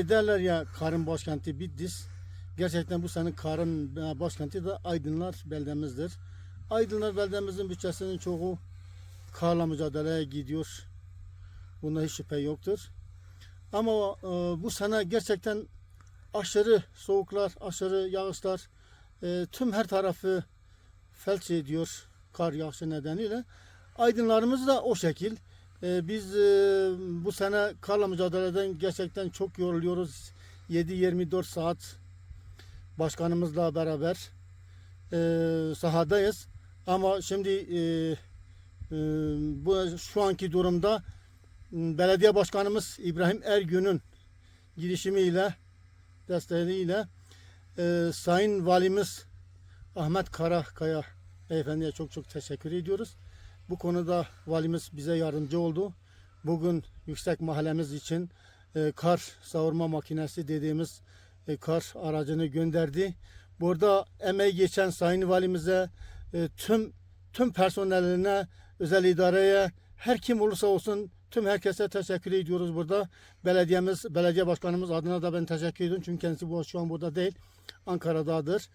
Hani derler ya karın başkenti Bitlis. Gerçekten bu senin karın e, başkenti de Aydınlar beldemizdir. Aydınlar beldemizin bütçesinin çoğu karla mücadeleye gidiyor. Bunda hiç şüphe yoktur. Ama e, bu sene gerçekten aşırı soğuklar, aşırı yağışlar e, tüm her tarafı felç ediyor kar yağışı nedeniyle. Aydınlarımız da o şekil. E, biz e, bu sene karla mücadeleden gerçekten çok yoruluyoruz. 7-24 saat başkanımızla beraber e, sahadayız. Ama şimdi e, e, bu şu anki durumda belediye başkanımız İbrahim Ergün'ün girişimiyle desteğiyle e, Sayın Valimiz Ahmet Karakaya beyefendiye çok çok teşekkür ediyoruz. Bu konuda valimiz bize yardımcı oldu. Bugün yüksek mahallemiz için e, kar savurma makinesi dediğimiz e, kar aracını gönderdi. Burada emeği geçen sayın valimize, e, tüm tüm personeline, özel idareye, her kim olursa olsun tüm herkese teşekkür ediyoruz burada. Belediyemiz, belediye başkanımız adına da ben teşekkür ediyorum. Çünkü kendisi bu şu an burada değil. Ankara'dadır.